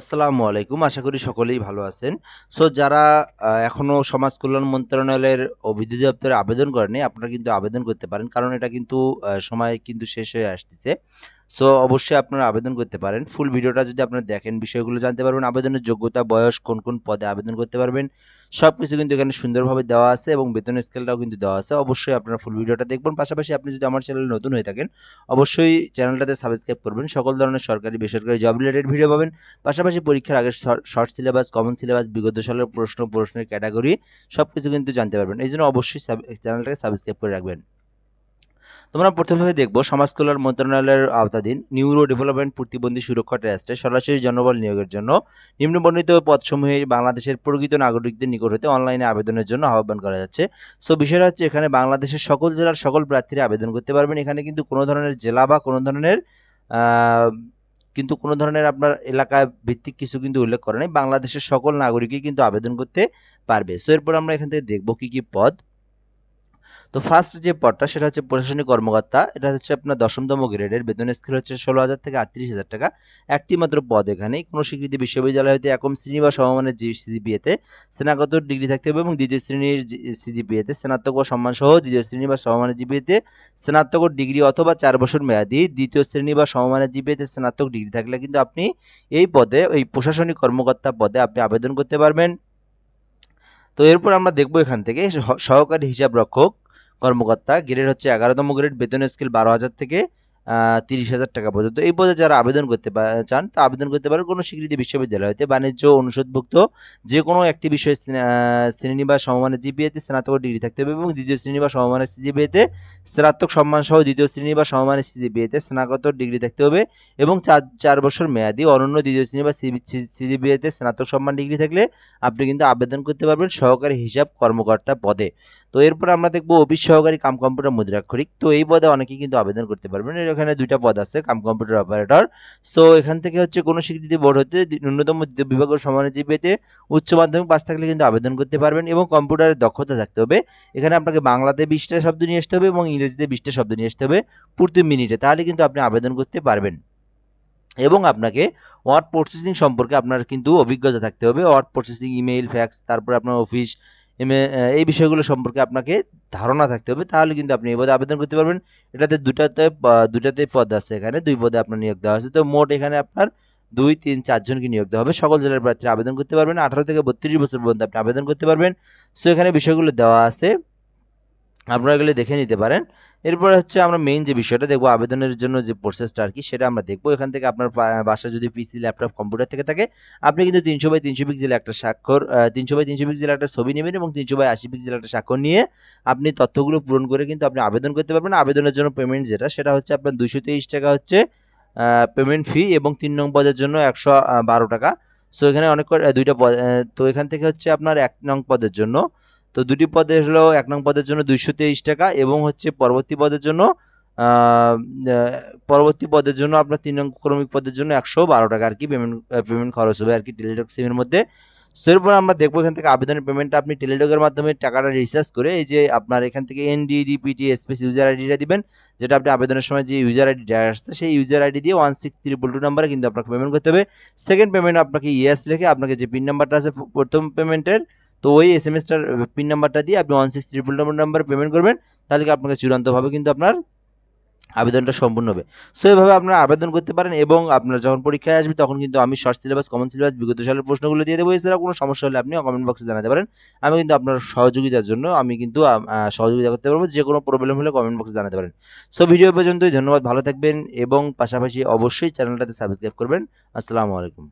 আসসালামু আলাইকুম। আশা করি সকলেই ভালো আছেন। সো যারা এখনও এখনও সমাজ কল্যাণ মন্ত্রণালয়ের অভিযোগ দপ্তরে আবেদন করেনি আপনারা কিন্তু আবেদন করতে পারেন, কারণ এটা কিন্তু সময় কিন্তু শেষ হয়ে আসতেছে। সো অবশ্যই আপনারা আবেদন করতে পারেন। ফুল ভিডিওটা যদি আপনারা দেখেন, বিষয়গুলো জানতে পারবেন, আবেদনের যোগ্যতা, বয়স, কোন কোন পদে আবেদন করতে পারবেন। সব কিছু কিন্তু এখানে সুন্দরভাবে দেওয়া আছে এবং বেতন স্কেলটাও কিন্তু দেওয়া আছে। অবশ্যই আপনারা ফুল ভিডিওটা দেখবেন। পাশাপাশি আপনি যদি আমার চ্যানেলে নতুন হয়ে থাকেন, অবশ্যই চ্যানেলটাতে সাবস্ক্রাইব করবেন। সকল ধরনের সরকারি, বেসরকারি জব রিলেটেড ভিডিও পাবেন। পাশাপাশি পরীক্ষার আগে শর্ট সিলেবাস কমন সিলেবাস বিগত সালের প্রশ্ন, প্রশ্নের ক্যাটাগরি সব কিছু কিন্তু জানতে পারবেন। এই জন্য অবশ্যই চ্যানেলটাকে সাবস্ক্রাইব করে রাখবেন। তোমরা প্রথমে দেখব সমাজ কল্যাণ মন্ত্রণালয়ের আওতাধীন নিউরো ডেভেলপমেন্ট প্রতিবন্ধী সুরক্ষা ট্রাস্টে সরাসরি জনবল নিয়োগের জন্য নিম্নবর্ণিত পদসমূহে বাংলাদেশের প্রকৃত নাগরিকদের নিকট হতে অনলাইনে আবেদনের জন্য আহ্বান করা যাচ্ছে। সো বিষয়টা হচ্ছে এখানে বাংলাদেশের সকল জেলার সকল প্রার্থীরা আবেদন করতে পারবেন। এখানে কিন্তু কোনো ধরনের জেলা বা কোনো ধরনের কিন্তু কোনো ধরনের আপনার এলাকা ভিত্তিক কিছু কিন্তু উল্লেখ করে নাই। বাংলাদেশের সকল নাগরিকই কিন্তু আবেদন করতে পারবে। সো এরপর আমরা এখান থেকে দেখব কি কি পদ। তো ফার্স্ট যে পদটা সেটা হচ্ছে প্রশাসনিক কর্মকর্তা, এটা হচ্ছে আপনার দশমতম গ্রেডের, বেতন স্কেল হচ্ছে ষোলো হাজার থেকে আটত্রিশ হাজার টাকা। একটি মাত্র পদ এখানে কোনো স্বীকৃতি বিশ্ববিদ্যালয় হতে একম শ্রেণি বা সমমানের সিজিপিএতে স্নাতকোত্তর ডিগ্রি থাকতে হবে এবং দ্বিতীয় শ্রেণির সিজিপিএতে স্নাতক বা সম্মান সহ দ্বিতীয় শ্রেণি বা সমমানের জিপিএতে স্নাতক ডিগ্রি অথবা চার বছর মেয়াদি দ্বিতীয় শ্রেণি বা সমমানের জিপিএতে স্নাতক ডিগ্রি থাকলে কিন্তু আপনি এই পদে, এই প্রশাসনিক কর্মকর্তা পদে আপনি আবেদন করতে পারবেন। তো এরপর আমরা দেখব এখান থেকে, সহ- সহকারী হিসাব রক্ষক কর্মকর্তা। গ্রেড হচ্ছে এগারোতম গ্রেড, বেতন স্কেল বারো হাজার থেকে তিরিশ হাজার টাকা পর্যন্ত। এই পদে যারা আবেদন করতে চান, তা আবেদন করতে পারেন কোনো স্বীকৃতি বিশ্ববিদ্যালয় হতে। বাণিজ্য অনুষদভুক্ত যে কোনো একটি বিষয়ে শ্রেণি বা সমমানের জিপিএতে স্নাতক ডিগ্রি থাকতে হবে এবং দ্বিতীয় শ্রেণি বা সমমানের সিজিপিএতে স্নাতক সম্মান সহ দ্বিতীয় শ্রেণি বা সমমানের সিজিপিএতে স্নাতকোত্তর ডিগ্রি থাকতে হবে এবং চার চার বছর মেয়াদি অনন্য দ্বিতীয় শ্রেণি বা সিজিপিএতে স্নাতক সম্মান ডিগ্রি থাকলে আপনি কিন্তু আবেদন করতে পারবেন সহকারী হিসাব কর্মকর্তা পদে। তো এরপর আমরা দেখব অফিস সহকারী কাম কম্পিউটার মুদ্রাক্ষরিক। তো এই পদে অনেকেই কিন্তু আবেদন করতে পারবেন। এখানে দুইটা পদ আছে, কাম কম্পিউটার অপারেটর। সো এখান থেকে হচ্ছে কোনো স্বীকৃতি বোর্ড হতে ন্যূনতম দ্বিতীয় বিভাগের সমানে জিপিএতে উচ্চ মাধ্যমিক পাস থাকলে কিন্তু আবেদন করতে পারবেন এবং কম্পিউটারের দক্ষতা থাকতে হবে। এখানে আপনাকে বাংলাতে বিশটা শব্দ নিয়ে আসতে হবে এবং ইংরেজিতে বিশটা শব্দ নিয়ে আসতে হবে প্রতি মিনিটে। তাহলে কিন্তু আপনি আবেদন করতে পারবেন। এবং আপনাকে ওয়ার্ড প্রসেসিং সম্পর্কে আপনার কিন্তু অভিজ্ঞতা থাকতে হবে। ওয়ার্ড প্রসেসিং, ইমেইল, ফ্যাক্স, তারপর আপনার অফিস এই বিষয়গুলো সম্পর্কে আপনাকে ধারণা থাকতে হবে, তাহলে কিন্তু আপনি এই পদে আবেদন করতে পারবেন। এটাতে দুটাতে দুটাতে পদ আছে এখানে, দুই পদে আপনার নিয়োগ দেওয়া আছে। তো মোট এখানে আপনার দুই, তিন চারজনকে নিয়োগ দেওয়া হবে। সকল জেলার প্রার্থীরা আবেদন করতে পারবেন। আঠারো থেকে বত্রিশ বছর পর্যন্ত আপনি আবেদন করতে পারবেন। সো এখানে বিষয়গুলো দেওয়া আছে। আপনারা এগুলো দেখে নিতে পারেন। এরপরে হচ্ছে আমরা মেইন যে বিষয়টা দেখব, আবেদনের জন্য যে প্রসেসটা আর কি, সেটা আমরা দেখব। এখান থেকে আপনার বাসা যদি পিসি ল্যাপটপ কম্পিউটার থেকে থাকে, আপনি কিন্তু তিনশো বাই তিনশো পিক্সেল একটা স্বাক্ষর তিনশো বাই তিনশো পিক্সেল একটা ছবি নেবেন এবং তিনশো বাই আশি পিক্সেল একটা স্বাক্ষর নিয়ে আপনি তথ্যগুলো পূরণ করে কিন্তু আপনি আবেদন করতে পারবেন। আবেদনের জন্য পেমেন্ট যেটা, সেটা হচ্ছে আপনার দুশো তেইশ টাকা হচ্ছে পেমেন্ট ফি এবং তিন নং পদের জন্য একশো বারো টাকা। সো এখানে অনেক দুইটা পদ তো এখান থেকে হচ্ছে আপনার এক নং পদের জন্য তো দুটি পদের হলো, এক নং পদের জন্য দুইশো তেইশ টাকা এবং হচ্ছে পরবর্তী পদের জন্য পরবর্তী পদের জন্য আপনার তিন নং ক্রমিক পদের জন্য একশো বারো টাকা আর কি পেমেন্ট পেমেন্ট খরচ হবে আর কি টেলিটক সিমের মধ্যে। সো এরপর আমরা দেখব এখান থেকে আবেদনের পেমেন্টটা আপনি টেলিটকের মাধ্যমে টাকাটা রিচার্জ করে এই যে আপনার এখান থেকে এনডিডিপিটি স্পেস ইউজার আইডিটা দিবেন, যেটা আপনি আবেদনের সময় যে ইউজার আইডি আসছে সেই ইউজার আইডি দিয়ে ওয়ান সিক্স ট্রিপল টু নাম্বারে কিন্তু আপনাকে পেমেন্ট করতে হবে। সেকেন্ড পেমেন্ট আপনাকে ইয়েস লিখে আপনাকে যে পিন নাম্বারটা আছে প্রথম পেমেন্টের তো ওই এস এম এসটার পিন নাম্বারটা দিয়ে আপনি ওয়ান সিক্স ট্রিপল নাম্বার নাম্বারে পেমেন্ট করবেন, তাহলে আপনাকে চূড়ান্তভাবে কিন্তু আপনার আবেদনটা সম্পূর্ণ হবে। সো এভাবে আপনারা আবেদন করতে পারেন এবং আপনার যখন পরীক্ষায় আসবে, তখন কিন্তু আমি শর্ট সিলেবাস কমন সিলেবাস বিগত সালের প্রশ্নগুলো দিয়ে দেবো। এছাড়া কোনো সমস্যা হলে আপনি কমেন্ট বক্সে জানাতে পারেন। আমি কিন্তু আপনার সহযোগিতার জন্য, আমি কিন্তু সহযোগিতা করতে পারব। যে কোনো প্রবলেম হলে কমেন্ট বক্সে জানাতে পারেন। সো ভিডিও পর্যন্তই। ধন্যবাদ। ভালো থাকবেন এবং পাশাপাশি অবশ্যই চ্যানেলটাতে সাবস্ক্রাইব করবেন। আসসালামু আলাইকুম।